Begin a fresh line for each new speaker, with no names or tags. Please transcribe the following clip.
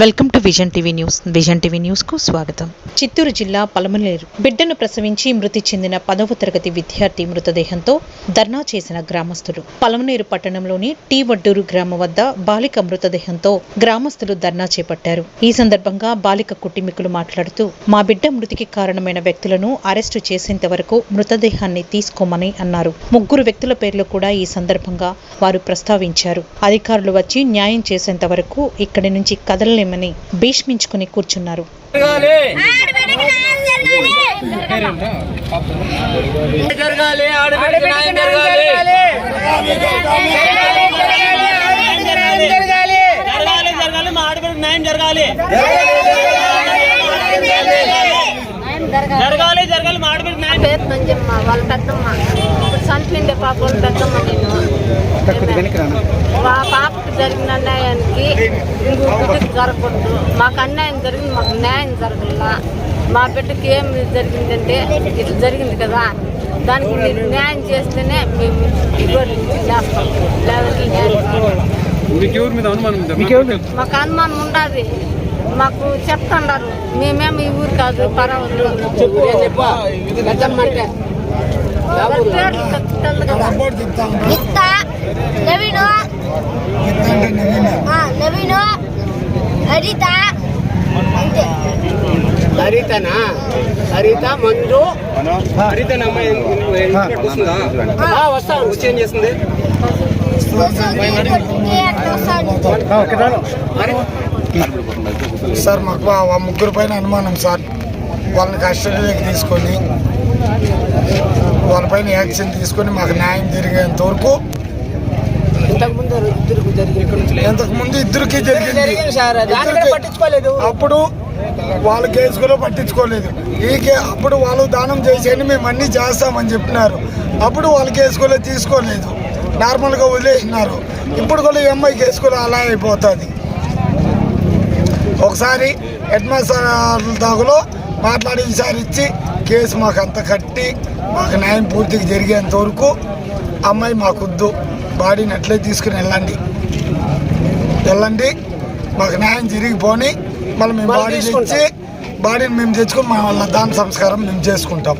Welcome to vision TV news. Vision TV న్యూస్కు స్వాగతం. చిత్తూరు జిల్లా పలమనేరు బిడ్డను ప్రసవించి మృతి చెందిన పదవ తరగతి విద్యార్థి మృతదేహంతో ధర్నా చేసిన గ్రామస్తులు పలమనేరు పట్టణంలోని టీ వడ్డూరు గ్రామం వద్ద బాలిక మృతదేహంతో గ్రామస్తులు ధర్నా చేపట్టారు. ఈ సందర్భంగా బాలిక కుటుంబీకులు మాట్లాడుతూ మా బిడ్డ మృతికి కారణమైన వ్యక్తులను అరెస్టు చేసేంత వరకు మృతదేహాన్ని తీసుకోమని అన్నారు. ముగ్గురు వ్యక్తుల పేర్లు కూడా ఈ సందర్భంగా వారు ప్రస్తావించారు. అధికారులు వచ్చి న్యాయం చేసేంత వరకు ఇక్కడి నుంచి కదలలేమని భీష్మించుకుని కూర్చున్నారు.
జరగాలి. జరగాలి. జరగాలి
పేరు మంజమ్మ వాళ్ళ పెద్దమ్మ. చనిపోయింది పాప వాళ్ళ పెద్దమ్మ నేను. జరిగిన అన్యాయానికి ఇంకో బిడ్డకి జరగకూడదు. మాకు అన్యాయం జరిగింది మాకు న్యాయం జరగల. మా బిడ్డకి ఏం జరిగిందంటే ఇట్లా జరిగింది కదా. దానికి మీరు న్యాయం చేస్తేనే మేము చేస్తాం. లేదంటే న్యాయం మాకు అనుమానం ఉండదు. మాకు చెప్తుండారు. మేమేమి ఈ ఊరు కాదు పరవరు
నిత్త నవీను ఆ, నవీను హరిత అంతే
హరితనా హరిత మంజు? హరిత అమ్మాయి వస్తుందా? వస్తాను వచ్చి ఏం చేస్తుంది?
సార్ మాకు ఆ ముగ్గురు పైన అనుమానం సార్. వాళ్ళని కస్టడీలోకి తీసుకొని వాళ్ళపైన యాక్షన్ తీసుకొని మాకు న్యాయం జరిగేంత వరకు
ఇంతకుముందు ఇద్దరికి జరిగింది.
అప్పుడు వాళ్ళ కేసు కూడా పట్టించుకోలేదు. ఈ కే అప్పుడు వాళ్ళు దానం చేసేయండి మేము అన్నీ చేస్తామని చెప్పినారు. అప్పుడు వాళ్ళ కేసు కూడా తీసుకోలేదు. నార్మల్గా వదిలేసినారు. ఇప్పుడు కూడా ఈ అమ్మాయి కేసు కూడా అలా అయిపోతుంది. ఒకసారి హెడ్ మాస్టర్ దాగులో మాట్లాడి ఈసారి ఇచ్చి కేసు మాకు అంత కట్టి మాకు న్యాయం పూర్తిగా జరిగేంత వరకు అమ్మాయి మాకొద్దు. బాడీని అట్లే తీసుకుని వెళ్ళండి. వెళ్ళండి. మాకు న్యాయం జరిగిపోని మళ్ళీ మేము బాడీ. తెచ్చి బాడీని మేము తెచ్చుకొని మా వాళ్ళ దాని సంస్కారం మేము చేసుకుంటాం